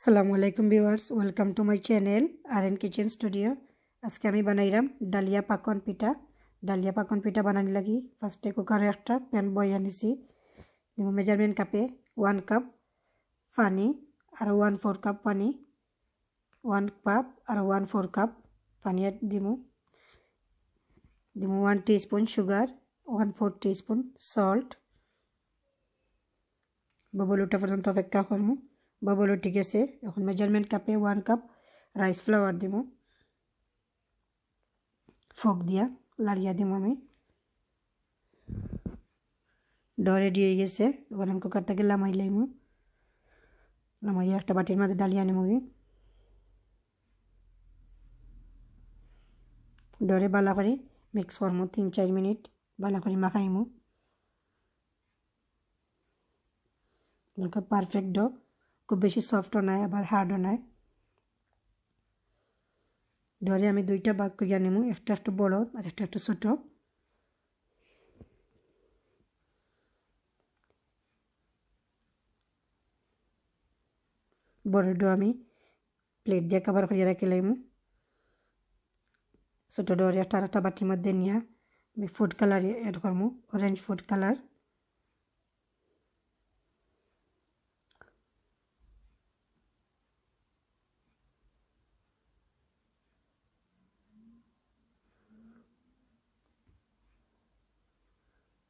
আসসালামু আলাইকুম viewers welcome to my channel R N kitchen studio আজকে আমি বানাইলাম ডালিয়া পাকন পিঠা ডালিয়া পাকন পিঠা বানানি লাগি ফার্স্টে কুকারে একটা প্যান বই আনিছি দিব মেজারমেন্ট কাপে ওয়ান কাপ পানি আর ওয়ান ফোর কাপ পানি ওয়ান কাপ আর ওয়ান ফোর কাপ পানি দিমু দিমু one teaspoon sugar one four teaspoon salt bubble ওঠা পর্যন্ত অপেক্ষা ববল উঠে গেছে এখন মেজারমেন্ট কাপে ওয়ান কাপ রাইস ফ্লাওয়ার দিব। ফোক দিয়া লাড়িয়া দিব আমি। ডরে দিয়ে গেছে, এবার আমি কুকারটাকে লামাই লাইমু। লামাইয়া একটা বাটির মাঝে ডালিয়ে আনিমু ডরে বালা করে মিক্স করমু তিন চার মিনিট, বালা করে মাখাইমু। পারফেক্ট ডো খুব বেশি সফটও নয় আবার হার্ডও নয় ধরে আমি দুইটা ভাগ করিয়া নেব একটা একটু বড় আর একটা একটু ছোট। বড় আমি প্লেট দিয়ে কাবার করিয়া রাখি লাইমু। ছোটো ডরে একটা একটা বাটির মধ্যে নিয়ে আমি ফুড কালার এড করব অরেঞ্জ ফুড কালার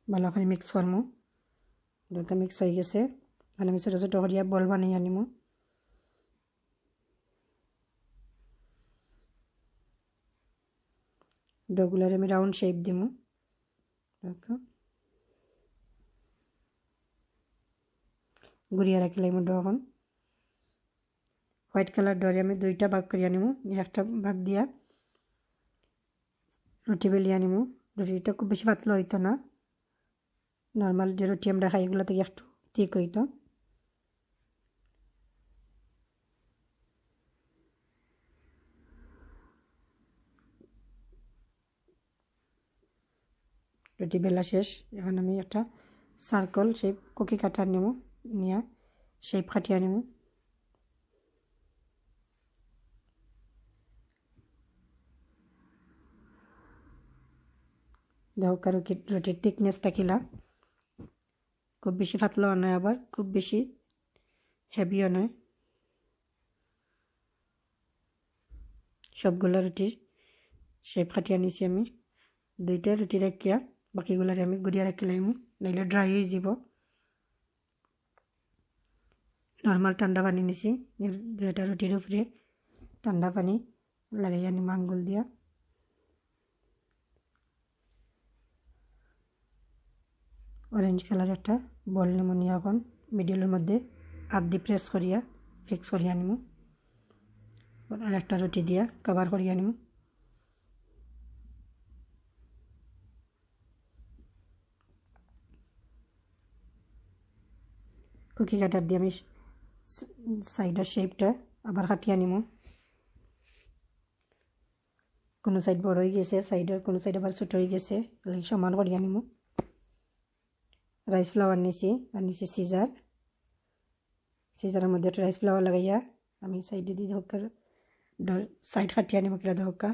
ভালো করে মিক্স করমু। দুটা মিক্স হয়ে গেছে। ভালো আমি ছোটো ছোটো করিয়া বল বানিয়ে আনিমু। ডগুলার আমি রাউন্ড শেপ দিমু। গুড়িয়া রাখি লাগবো এখন। হোয়াইট কালার ডরে আমি দুইটা ভাগ করিয়া নিমু একটা ভাগ দিয়া রুটি বেলিয়ে আনিমু। রুটিটা খুব বেশি পাতলা হইতো না। নর্মাল যে রুটি আমরা খাই এগুলো থেকে একটু ঠিক হইতো। রুটি বেলা শেষ, এখন আমি একটা সার্কল শেপ কুকি কাটার নেব নিয়ে শেপ কাটিয়ে নেব দেখো কারও রুটির থিকনেসটা কিলা খুব বেশি পাতলাও নয় আবার, খুব বেশি হেভিও নয়। সবগুলো রুটির শেপ খাটিয়ে নিছি আমি। দুইটা রুটি রাখিয়া বাকিগুলারে আমি গুড়িয়া রাখি লাইমু, নাইলে ড্রাই হয়ে যাব নর্মাল ঠান্ডা পানি নিছি দুইটা রুটির উপরে ঠান্ডা পানি লাগাইয়া নিম আঙ্গুল দিয়া। অরেঞ্জ কালার একটা বল নেমু নিয়ে এখন মিডিলের মধ্যে দিয়ে প্রেস করিয়া ফিক্স করিয়া নিমু। আর একটা রুটি দিয়া কভার করিয়া নিমু। কুকি কাটার দিয়ে আমি সাইডের শেপটা আবার কাটিয়ে নিমু। কোনো সাইড বড় হয়ে গেছে সাইডের কোনো সাইড আবার ছোট হয়ে গেছে সমান করিয়া নিমু। রাইস ফ্লাওয়ার নিছি আর নিছি সিজার সিজারের মধ্যে একটা রাইস ফ্লাওয়ার লাগাইয়া আমি সাইডে দিয়ে ধোকার সাইড কাটিয়ে নিব কেলা ধোকা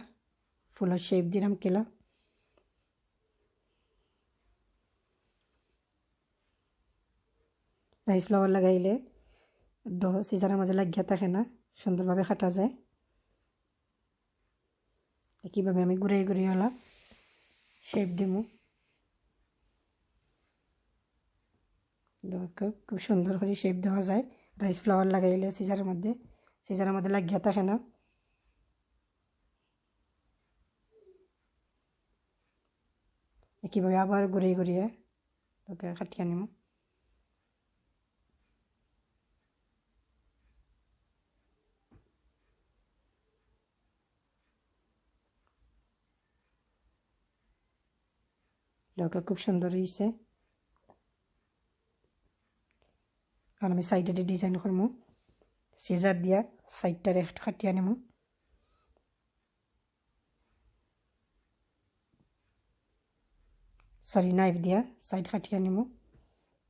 ফুলের শেপ দিলাম কেলা রাইস ফ্লাওয়ার লাগাইলে সিজারের মাঝে লাগিয়া থাকে না সুন্দরভাবে কাটা যায় কীভাবে আমি ঘুরে ঘুরে হলা শেপ দিমু খুব সুন্দর করে শেপ দেওয়া যায়। রাইস ফ্লাওয়ার লাগাইলে সিজারের মধ্যে। সিজারের মধ্যে লাগিয়া থাকে না। কীভাবে আবার ঘুরিয়ে ঘুরিয়ে তোকে কাটিয়ে নিব লৌকা খুব সুন্দর হয়েছে কারণ আমি সাইডেডে ডিজাইন করবো সিজার দিয়া সাইডটা রেখট খাটিয়ে নেবো সরি নাইফ দিয়া সাইড খাটিয়ে নেবো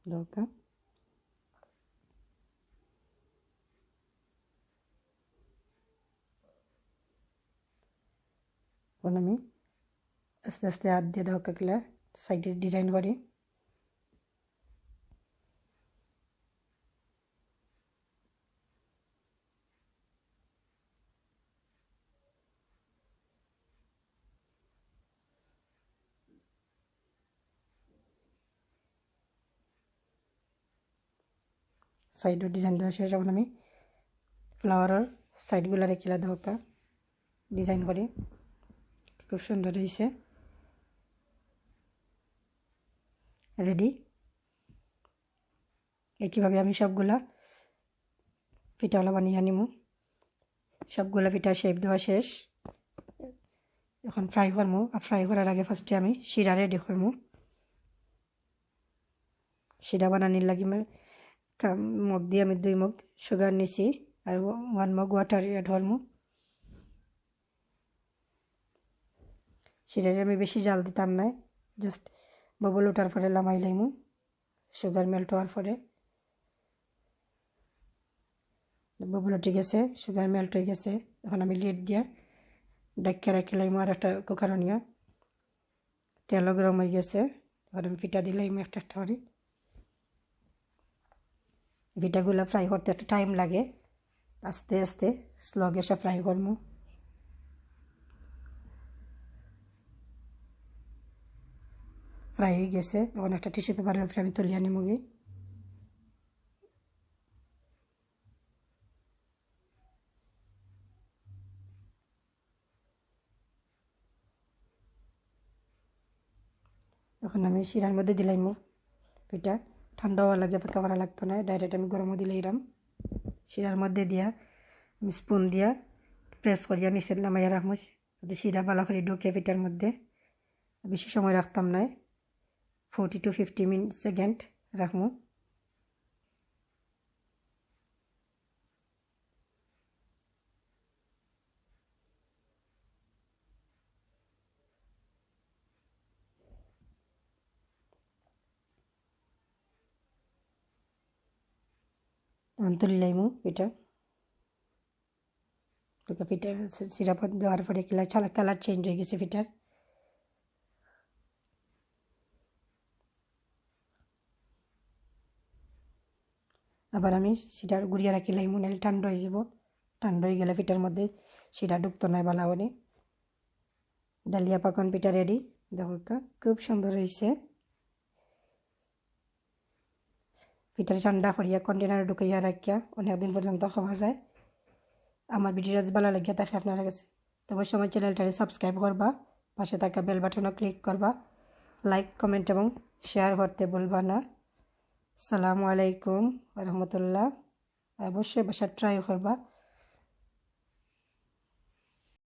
দরকার আমি আস্তে আস্তে হাত দিয়ে ধাক্কা গেলে সাইডে ডিজাইন করি সাইডও ডিজাইন দেওয়া শেষ এখন আমি ফ্লাওয়ারের সাইডগুলো রেখে দেওয়া ডিজাইন করি খুব সুন্দর হয়েছে রেডি একইভাবে আমি সবগুলা পিঠাওয়ালা বানিয়ে আনিব সবগুলা পিঠা শেপ দেওয়া শেষ। এখন ফ্রাই করব আর ফ্রাই করার আগে ফার্স্টে আমি শিরা রেডি করব শিরা বানানির লাগি মগ দিয়ে আমি দুই মগ সুগার নিছি আর ওয়ান মগ ওয়াটার এড করব সেটাতে আমি বেশি জাল দিতাম না জাস্ট ববল ওঠার পরে লামাই লাইমু সুগার মেল্ট হওয়ার পরে। ববল উঠে গেছে সুগার মেল্ট হয়ে গেছে, এখন আমি লিড দিয়া ডাক্কা রাখি লাইমু আর একটা কুকার নিয়ে। তেলও গরম হয়ে গেছে এবার আমি ফিটা দিলাইমু একটা একটা করে। পিঠাগুলো ফ্রাই করতে একটু টাইম লাগে। আস্তে আস্তে স্লো গ্যাসে ফ্রাই করব। ফ্রাই হয়ে গেছে। এখন একটা টিস্যু পেপারের উপরে আমি তুলিয়ে আনি মুগি এখন আমি শিরার মধ্যে দিলাম পিঠা। ঠান্ডা হওয়া লাগে অপেক্ষা করা লাগতো না। ডাইরেক্ট আমি গরমও দিলে এরাম। শিরার মধ্যে দিয়া, আমি স্পুন দিয়া প্রেস করিয়া নিচে নামাইয়া রাখব যদি শিরা ভালো করে ঢুকে পিঠার মধ্যে, বেশি সময় রাখতাম না forty to fifty minute second রাখব লাইমু এটা। পিঠা সিরাপ দেওয়ার পরে কালার কালার চেঞ্জ হয়ে গেছে পিঠার আবার আমি সেটার গুড়িয়া রাখি লাইমু নাহলে ঠান্ডা হয়ে যাব। ঠান্ডা হয়ে গেলে পিঠার মধ্যে সেটা ঢুকতো না বালা করে ডালিয়া পাকন পিঠা রেডি দেখো, খুব সুন্দর হয়েছে। পিঠাটা ঠান্ডা করিয়া কন্টেনারে ঢুকাইয়া রাখিয়া অনেকদিন পর্যন্ত খাওয়া যায়। আমার ভিডিওটা ভালো লাগিয়া থাকে আপনার কাছে তবে সময় চ্যানেলটারে সাবস্ক্রাইব করবা, পাশে থাকা বেল বাটনও ক্লিক করবা। লাইক কমেন্ট এবং শেয়ার করতে বলবা না। সালামু আলাইকুম রহমতুল্লাহ। অবশ্যই বাসা ট্রাই করবা।